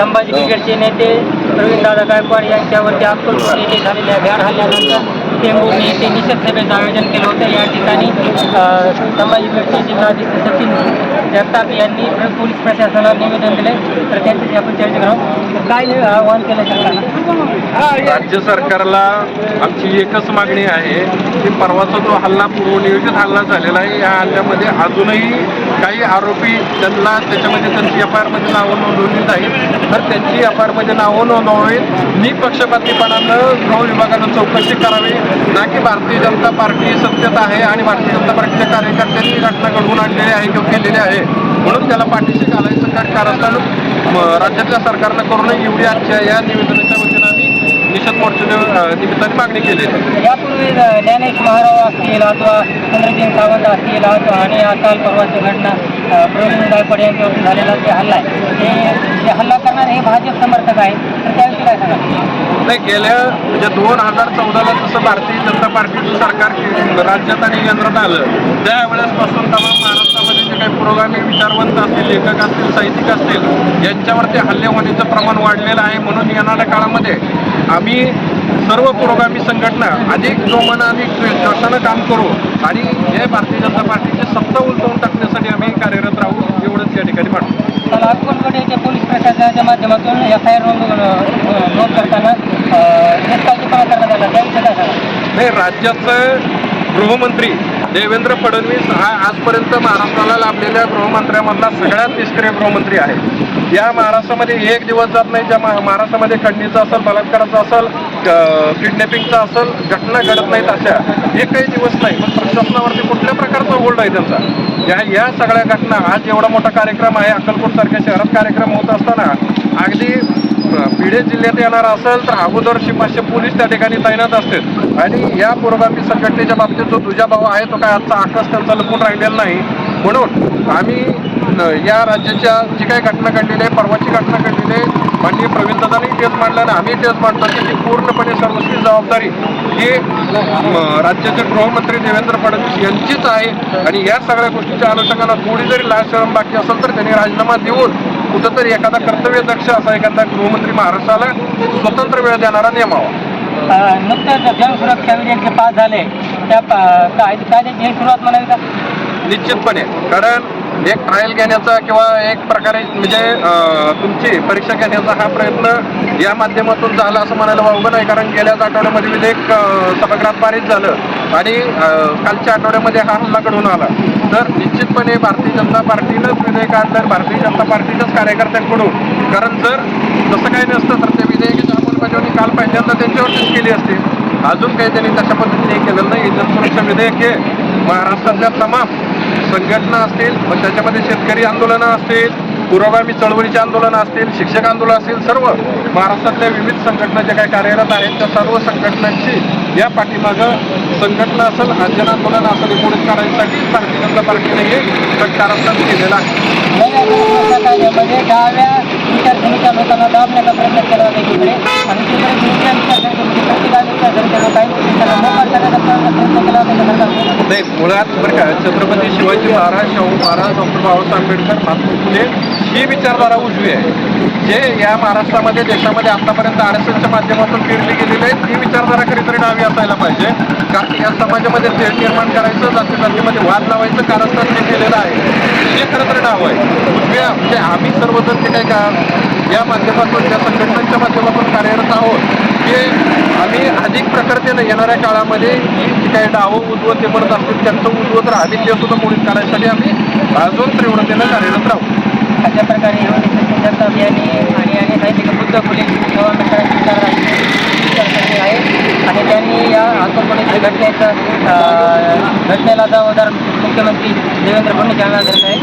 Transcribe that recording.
संभाजी ब्रिगेडचे नेते प्रवीणदादा गायकवाड यांच्यावरती अक्कलकोट येथे झालेल्या भ्याड हल्ल्यानंतर टेंभुर्णी येथे निषेध सभेचं आयोजन केलं होतं. या ठिकाणी संभाजी ब्रिगेडचे जिल्हाधिकारी सचिन जगताप यांनी पोलीस प्रशासनाला निवेदन दिले तर त्यांच्याशी आपण चर्चा करू काय आवाहन केलं सरकारनं राज्य सरकारला आमची एकच मागणी आहे की परवाचा जो हल्ला पूर्वनियोजित हल्ला झालेला आहे या हल्ल्यामध्ये अजूनही काही आरोपी त्यांना त्याच्यामध्ये त्यांची एफ आय आरमध्ये नावं नोंदवली जाईल तर त्यांची एफ आय आरमध्ये नावं नोंदवावीत. निपक्षपातीपणानं गृह विभागानं चौकशी करावी. ना की भारतीय जनता पार्टी सत्तेत आहे आणि भारतीय जनता पार्टीच्या कार्यकर्त्यांनी घटना घडवून आणलेली आहे किंवा केलेली आहे. म्हणून त्याला पाठीशी घालायचं कारण राज्यातल्या सरकारनं करू नये एवढी आजच्या या निवेदनाची निषेध मोर्चाच्या निमित्ताने मागणी आहे यापूर्वी ज्ञानेश महाराव असतील अथवा चंद्रजीत सावंत असतील अथवा आणि काल परवाची घटना प्रवीण गायकवाड यांच्यावरती झालेला जे हल्ला आहे हे जे हल्ला करणारे हे भाजप समर्थक आहेत. तर त्याविषयी काय सांगा नाही गेल्या म्हणजे दोन हजार चौदाला जसं भारतीय जनता पार्टीचं सरकार राज्यात आणि केंद्रात आलं त्यावेळेसपासून तमाम महाराष्ट्रामध्ये जे काही पुरोगामी विचारवंत असतील लेखक असतील साहित्यिक असतील यांच्यावरती हल्ले होण्याचं प्रमाण वाढलेलं आहे म्हणून येणाऱ्या काळामध्ये आम्ही सर्व पुरोगामी संघटना अधिक जोमानं आणि जोशानं काम करू आणि हे भारतीय जनता पार्टीची सत्ता उलटवून टाकण्यासाठी आम्ही कार्यरत राहू एवढंच या ठिकाणी अक्कलकोट येथे पोलीस प्रशासनाच्या माध्यमातून एफ आय आर नोंद करताना नाही राज्याचं गृहमंत्री देवेंद्र फडणवीस हा आजपर्यंत महाराष्ट्राला लाभलेल्या गृहमंत्र्यामधला सगळ्यात निष्क्रिय गृहमंत्री आहे या महाराष्ट्रामध्ये एक दिवस जात नाही ज्या महा- महाराष्ट्रामध्ये खंडणीचा असेल बलात्काराचा असेल किडनॅपिंगचा असेल घटना घडत नाहीत अशा एकही दिवस नाही. पण प्रशासनावरती कुठल्या प्रकारचा होल्ड आहे त्यांचा? या या सगळ्या घटना आज एवढा मोठा कार्यक्रम आहे अक्कलकोट सारख्या शहरात कार्यक्रम होत असताना अगदी बीडे जिल्ह्यात येणार असेल तर अगोदर पाचशे पोलीस त्या ठिकाणी तैनात असतील. आणि या पुरोगामी संघटनेच्या बाबतीत जो दुजाभाव आहे तो काय आजचा आकाश त्यांचा लपून राहिलेला नाही. म्हणून आम्ही या राज्याच्या जी काही घटना घडलेली आहे परवाची घटना घडलेली आहे माननीय प्रवीणदादांनी तेच मांडला आणि आम्ही तेच मांडतो की ती पूर्णपणे सर्वस्वी जबाबदारी ही राज्याचे गृहमंत्री देवेंद्र फडणवीस यांचीच आहे आणि या सगळ्या गोष्टीच्या अनुषंगानं थोडी जरी लाशरम बाकी असेल तर त्यांनी राजीनामा देऊन कुठंतरी एखादा कर्तव्यदक्ष असा एखादा गृहमंत्री महाराष्ट्राला स्वतंत्र वेळ देणारा नेमावा. अ, नुकतंच जनसुरक्षा विधेयक जे पास झाले त्या पा- कायद्याची सुरुवात म्हणावी का? निश्चितपणे. कारण एक ट्रायल घेण्याचा किंवा एक प्रकारे म्हणजे तुमची परीक्षा घेण्याचा हा प्रयत्न या माध्यमातून झाला असं म्हणायला वावगं नाही. कारण गेल्याच आठवड्यामध्ये म्हणजे विधेयक सभागृहात पारित झालं आणि कालच्या आठवड्यामध्ये हा हल्ला घडून आला. तर निश्चितपणे भारतीय जनता पार्टीनंच विधेयक आणलं भारतीय जनता पार्टीच्याच कार्यकर्त्यांकडून. कारण जर तसं काही नसतं तर ते विधेयकाची अंमलबजावणी काल पहिल्यांदा त्यांच्यावरतीच केली असते. अजून काही त्यांनी तशा पद्धतीने केलेलं नाही. जनसुरक्षा विधेयक हे महाराष्ट्रातल्या तमाम संघटना असतील मग त्याच्यामध्ये शेतकरी आंदोलनं असतील पुरोगामी चळवळीचे आंदोलनं असतील शिक्षक आंदोलन असतील सर्व महाराष्ट्रातल्या विविध संघटना ज्या काही कार्यरत आहेत त्या सर्व संघटनांची या पाठीमागं संघटना असेल जन आंदोलन असेल हे काढण्यासाठी भारतीय जनता पार्टीने हे कारस्थान केलेलं आहे. नव्या डाव्या विचारसरणीच्या लोकांना दाबण्याचा प्रयत्न केला जातो एकीकडे आणि तिकडे उजव्या विचारसरणीचे प्रतिगामी विचारसरणीच्या त्यांना करण्याचा प्रयत्न नाही मुळात बरं का छत्रपती शिवाजी महाराज शाहू महाराज डॉक्टर बाबासाहेब आंबेडकर महात्मा ही विचारधारा उजवी आहे जे या महाराष्ट्रामध्ये देशामध्ये आतापर्यंत आर एस एसच्या माध्यमातून फिरली गेलेली आहे ती विचारधारा खरी डावी असायला पाहिजे. कारण या समाजामध्ये तेढ निर्माण करायचं जाती जातीमध्ये वाद लावायचं कारस्थान जे केलेलं आहे हे खरं तर डाव आहे. उजव्या म्हणजे आम्ही सर्वजण ते काय का या माध्यमातून ज्या संघटनांच्या माध्यमातून कार्यरत आहोत हे आम्ही अधिक प्रकारचे येणाऱ्या काळामध्ये ही जी काही डावं उजवत ते म्हणत असतील त्यांचं उजवत राहावी ते सुद्धा मोडीत काढण्यासाठी आम्ही अजून तीव्रतेनं कार्यरत राहू. अशा प्रकारे हिरोनी जगताप आणि आणि साहित्यिक बुद्ध फुले किंवा आहे. आणि त्यांनी या अक्कलकोटीच्या घटनेचं घटनेला जबाबदार मुख्यमंत्री देवेंद्र फडणवीस यांना धरले आहे.